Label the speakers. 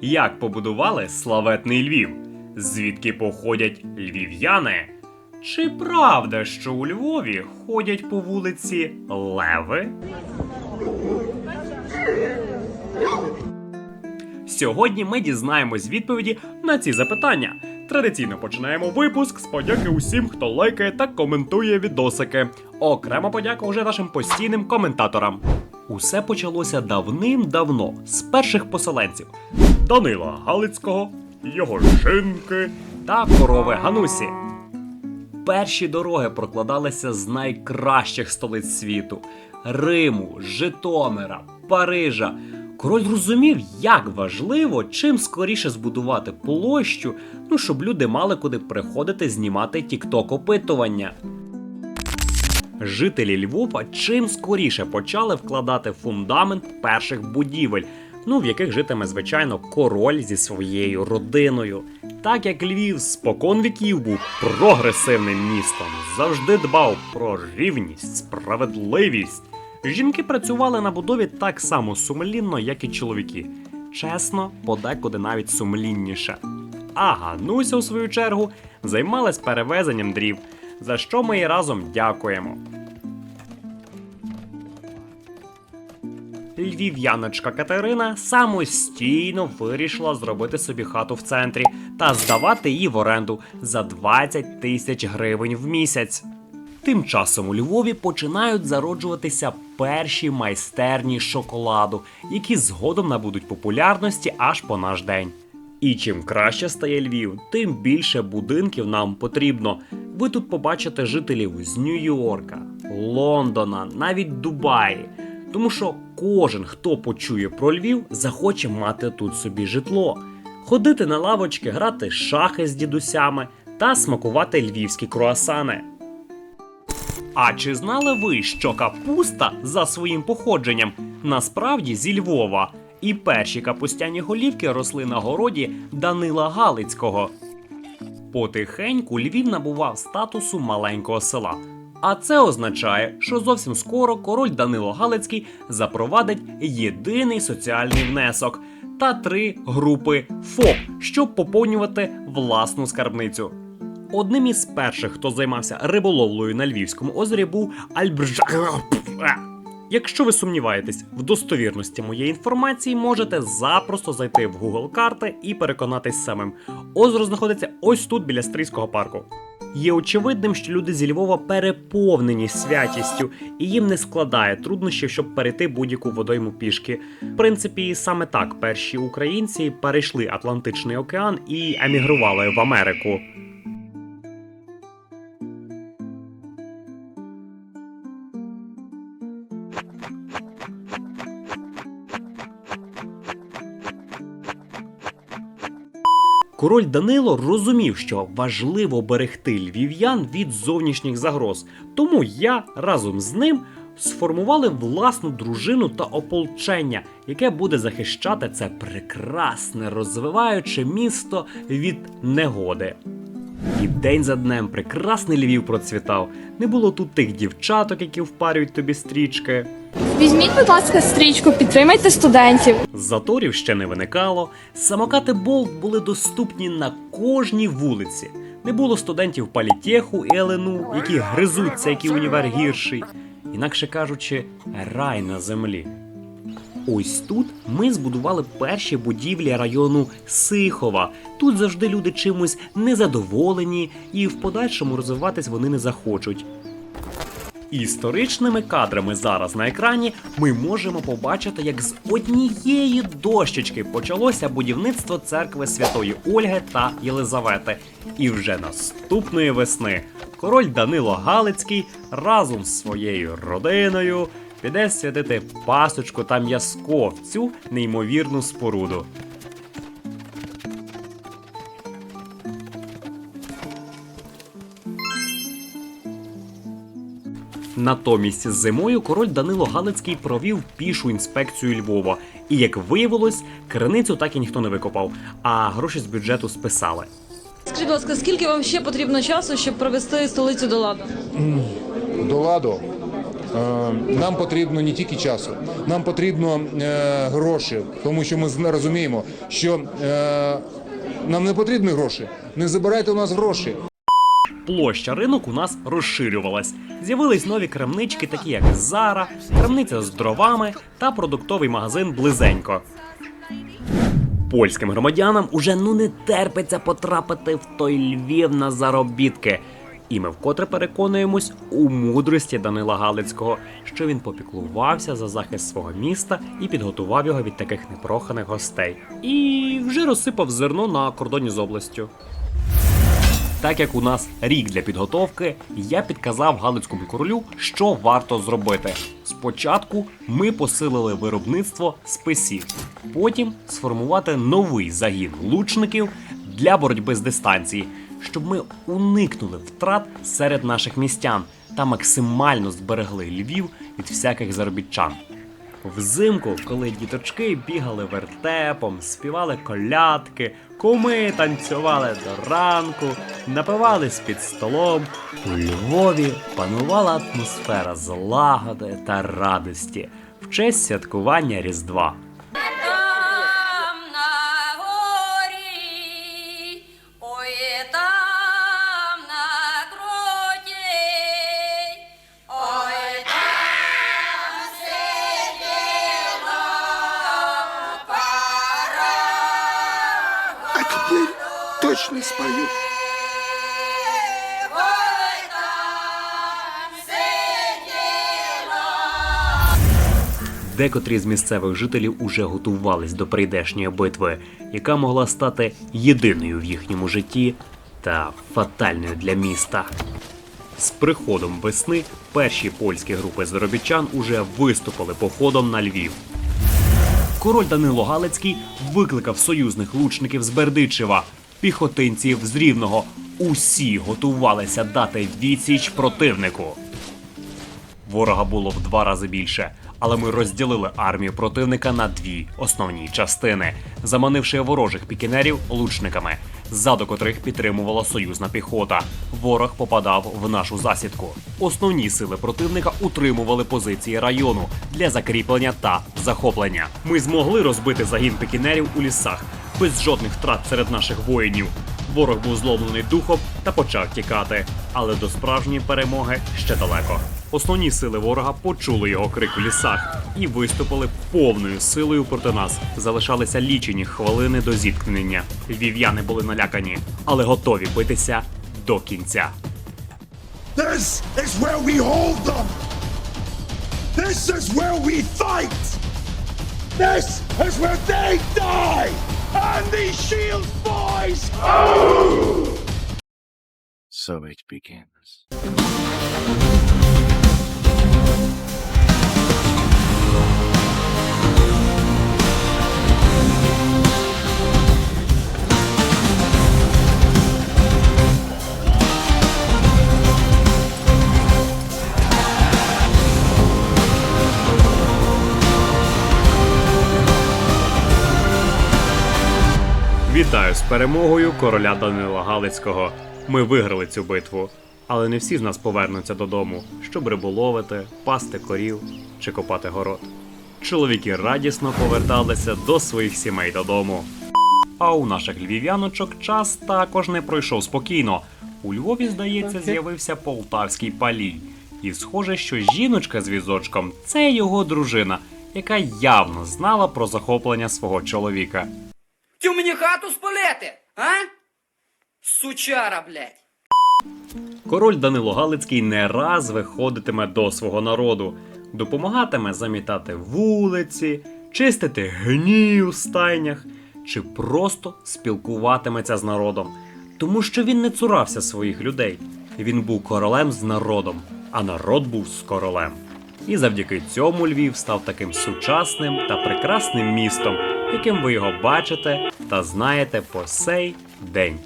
Speaker 1: Як побудували славетний Львів? Звідки походять львів'яни? Чи правда, що у Львові ходять по вулиці леви? Сьогодні ми дізнаємось відповіді на ці запитання. Традиційно починаємо випуск з подяки усім, хто лайкає та коментує відосики. Окрема подяка уже нашим постійним коментаторам. Усе почалося давним-давно з перших поселенців Данила Галицького, його жінки та корови Ганусі. Перші дороги прокладалися з найкращих столиць світу: Риму, Житомира, Парижа. Король розумів, як важливо чим скоріше збудувати площу, ну щоб люди мали куди приходити знімати тікток опитування. Жителі Львова чим скоріше почали вкладати фундамент перших будівель, ну в яких житиме, звичайно, король зі своєю родиною. Так як Львів спокон віків був прогресивним містом, завжди дбав про рівність, справедливість. Жінки працювали на будові так само сумлінно, як і чоловіки. Чесно, подекуди навіть сумлінніше. А Гануся, у свою чергу, займалась перевезенням дрів, за що ми їй разом дякуємо. Львів'яночка Катерина самостійно вирішила зробити собі хату в центрі та здавати її в оренду за 20 тисяч гривень в місяць. Тим часом у Львові починають зароджуватися перші майстерні шоколаду, які згодом набудуть популярності аж по наш день. І чим краще стає Львів, тим більше будинків нам потрібно. Ви тут побачите жителів з Нью-Йорка, Лондона, навіть Дубаї. Тому що кожен, хто почує про Львів, захоче мати тут собі житло, ходити на лавочки, грати шахи з дідусями та смакувати львівські круасани. А чи знали ви, що капуста за своїм походженням насправді зі Львова? І перші капустяні голівки росли на городі Данила Галицького. Потихеньку Львів набував статусу маленького села. А це означає, що зовсім скоро король Данило Галицький запровадить єдиний соціальний внесок та три групи ФОП, щоб поповнювати власну скарбницю. Одним із перших, хто займався риболовлею на Львівському озері, був Альбржа. Якщо ви сумніваєтесь в достовірності моєї інформації, можете запросто зайти в Google карти і переконатись самим. Озеро знаходиться ось тут біля Стрийського парку. Є очевидним, що люди зі Львова переповнені святістю, і їм не складає труднощів, щоб перейти будь-яку водойму пішки. В принципі, саме так перші українці перейшли Атлантичний океан і емігрували в Америку. Король Данило розумів, що важливо берегти львів'ян від зовнішніх загроз. Тому я разом з ним сформували власну дружину та ополчення, яке буде захищати це прекрасне розвиваюче місто від негоди. І день за днем прекрасний Львів процвітав. Не було тут тих дівчаток, які впарюють тобі стрічки.
Speaker 2: Візьміть, будь ласка, стрічку, підтримайте студентів.
Speaker 1: Заторів ще не виникало. Самокати Болт були доступні на кожній вулиці. Не було студентів політеху і ЛНУ, які гризуться, який універ гірший. Інакше кажучи, рай на землі. Ось тут ми збудували перші будівлі району Сихова. Тут завжди люди чимось незадоволені, і в подальшому розвиватись вони не захочуть. Історичними кадрами зараз на екрані ми можемо побачити, як з однієї дощечки почалося будівництво церкви Святої Ольги та Єлизавети. І вже наступної весни король Данило Галицький разом з своєю родиною піде святити пасочку та м'язко в цю неймовірну споруду. Натомість зимою король Данило Галицький провів пішу інспекцію Львова, і як виявилось, криницю так і ніхто не викопав, а гроші з бюджету списали.
Speaker 3: Скажіть, будь ласка, скільки вам ще потрібно часу, щоб провести столицю до ладу?
Speaker 4: До ладу.
Speaker 3: Е, Нам потрібно не тільки часу, нам потрібно е, гроші, тому що ми розуміємо, що е, нам не потрібні гроші. Не забирайте у нас гроші.
Speaker 1: Площа ринок у нас розширювалась. З'явились нові крамнички, такі як Зара, крамниця з дровами та продуктовий магазин Близенько. Польським громадянам уже ну не терпиться потрапити в той Львів на заробітки. І ми вкотре переконуємось у мудрості Данила Галицького, що він попіклувався за захист свого міста і підготував його від таких непроханих гостей. І вже розсипав зерно на кордоні з областю. Так як у нас рік для підготовки, я підказав Галицькому королю, що варто зробити. Спочатку ми посилили виробництво списів, потім сформувати новий загін лучників для боротьби з дистанції, щоб ми уникнули втрат серед наших містян та максимально зберегли Львів від всяких заробітчан. Взимку, коли діточки бігали вертепом, співали колядки, куми танцювали до ранку, напивались під столом, у Львові панувала атмосфера злагоди та радості в честь святкування Різдва.
Speaker 5: Точно спою.
Speaker 1: Декотрі з місцевих жителів уже готувались до прийдешньої битви, яка могла стати єдиною в їхньому житті та фатальною для міста. З приходом весни перші польські групи заробітчан уже виступили походом на Львів. Король Данило Галицький викликав союзних лучників з Бердичева, піхотинців з Рівного. Усі готувалися дати відсіч противнику. Ворога було в два рази більше, але ми розділили армію противника на дві основні частини, заманивши ворожих пікінерів лучниками, ззаду котрих підтримувала союзна піхота. Ворог попадав в нашу засідку. Основні сили противника утримували позиції району для закріплення та захоплення. Ми змогли розбити загін пікінерів у лісах без жодних втрат серед наших воїнів. Ворог був зломлений духом та почав тікати, але до справжньої перемоги ще далеко. Основні сили ворога почули його крик у лісах і виступили повною силою проти нас. Залишалися лічені хвилини до зіткнення. Вів'яни були налякані, але готові битися до кінця.
Speaker 5: This is where we hold them. This is where we fight. This is where they die. And these shield boys. Oh!
Speaker 6: So it begins.
Speaker 1: Вітаю з перемогою короля Данила Галицького. Ми виграли цю битву, але не всі з нас повернуться додому, щоб риболовити, пасти корів чи копати город. Чоловіки радісно поверталися до своїх сімей додому. А у наших львів'яночок час також не пройшов спокійно. У Львові, здається, з'явився полтавський палій. І схоже, що жіночка з візочком це його дружина, яка явно знала про захоплення свого чоловіка.
Speaker 7: Ти мені хату спалити, а? Сучара, блядь.
Speaker 1: Король Данило Галицький не раз виходитиме до свого народу, допомагатиме замітати вулиці, чистити гній у стайнях чи просто спілкуватиметься з народом, тому що він не цурався своїх людей. Він був королем з народом, а народ був з королем. І завдяки цьому Львів став таким сучасним та прекрасним містом, яким ви його бачите та знаєте по сей день.